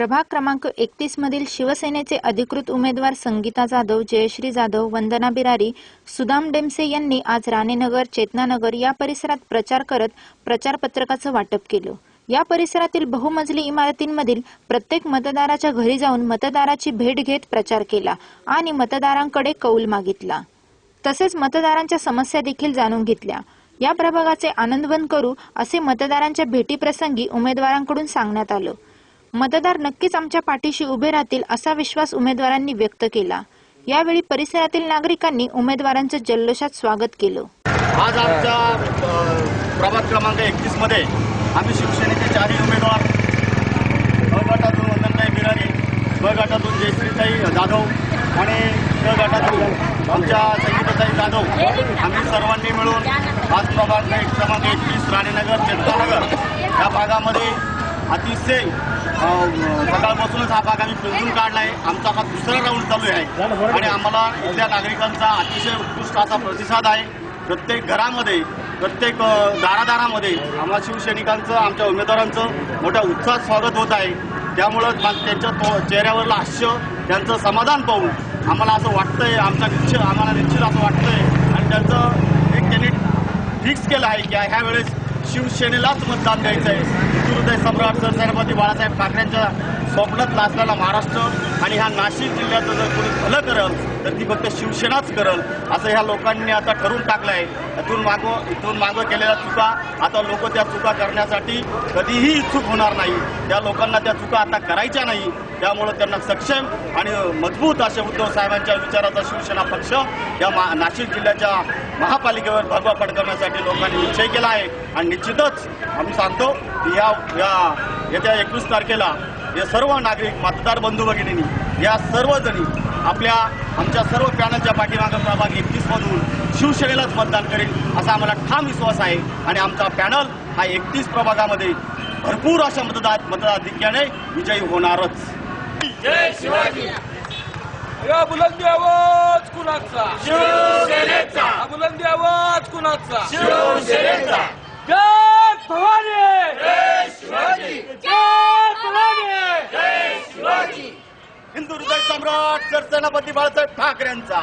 प्रभाग क्रमांक एकतीस मधील शिवसेनेचे अधिकृत उमेदवार संगीता जाधव जयश्री जाधव वंदना बिरारी सुदाम डेमसे यांनी आज राणेनगर चेतनानगर या परिसरात प्रचार करत प्रचारपत्रकाचं वाटप केलं. या परिसरातील बहुमजली इमारतींमधील प्रत्येक मतदाराच्या घरी जाऊन मतदाराची भेट घेत प्रचार केला आणि मतदारांकडे कौल मागितला. तसेच मतदारांच्या समस्या देखील जाणून घेतल्या. या प्रभागाचे आनंदवन करू असे मतदारांच्या भेटीप्रसंगी उमेदवारांकडून सांगण्यात आलं. मतदार नक्कीच आमच्या पाठीशी उभे राहतील असा विश्वास उमेदवारांनी व्यक्त केला. यावेळी परिसरातील नागरिकांनी उमेदवारांचं जल्लोषात स्वागत केलं. आज आमच्या अ, प्रभाग क्रमांक एकतीसमध्ये आम्ही शिवसेनेचे चारही उमेदवार गटातून वंदनताई बिरारी ब गटातून जयश्रीताई जाधव आणि ग गटातून आमच्या संगीताताई जाधव. आम्ही सर्वांनी मिळून आज प्रभाग एक क्रमांक एकतीस राणेनगर चेतनानगर या भागामध्ये अतिशय अ, सकाळपासूनच हा भाग आम्ही पिंजून काढला आहे आमचा हा दुसरा राऊंड चालू आहे. आणि आम्हाला इथल्या नागरिकांचा अतिशय उत्कृष्ट असा प्रतिसाद आहे. प्रत्येक घरामध्ये प्रत्येक दारादारामध्ये आम्हा शिवसैनिकांचं आमच्या उमेदवारांचं मोठ्या उत्साहात स्वागत होत आहे. त्यामुळं त्यांच्या तो चेहऱ्यावरलं हास्य त्यांचं समाधान पाहून आम्हाला असं वाटतंय आमचा निश्चित आम्हाला निश्चित असं वाटतंय. आणि त्यांचं एक त्यांनी फिक्स केलं आहे की ह्या वेळेस शिवसेनेलाच मतदान द्यायचं आहे हृदय सम्राट सरसाहेबादी बाळासाहेब ठाकरेंच्या स्वप्नात असलेला महाराष्ट्र आणि ह्या नाशिक जिल्ह्याचं जर कोणी भलं करल तर ती फक्त शिवसेनाच करल असं ह्या लोकांनी आता ठरवून टाकलं आहे इथून मागं इथून मागं केलेल्या चुका आता लोक त्या चुका करण्यासाठी कधीही इच्छुक होणार नाही. त्या लोकांना त्या चुका आता करायच्या नाही. त्यामुळं त्यांना सक्षम आणि मजबूत असे उद्धव साहेबांच्या विचाराचा शिवसेना पक्ष या मा- नाशिक जिल्ह्याच्या महापालिकेवर भगवा फडकवण्यासाठी लोकांनी निश्चय केला आहे. आणि निश्चितच आम्ही सांगतो की या या येत्या एकवीस तारखेला हे सर्व नागरिक मतदार बंधू भगिनींनी या सर्वजणी आपल्या आमच्या सर्व पॅनलच्या पाठीमागं प्रभाग एकतीस मधून शिवसेनेलाच मतदान करेल असा आम्हाला ठाम विश्वास आहे. आणि आमचा पॅनल हा एकतीस प्रभागामध्ये भरपूर अशा मतदार मतदाधिक्याने विजयी होणारच. या बुलंदी आवाज कुणाचा? शिवसेनेचा. बुलंदी आवाज कुणाचा? शिवसेनेचा. जय भवानी शिवाजी जय भवानी हिंदू हृदय सम्राट सरसेनापती बाळासाहेब ठाकरेंचा.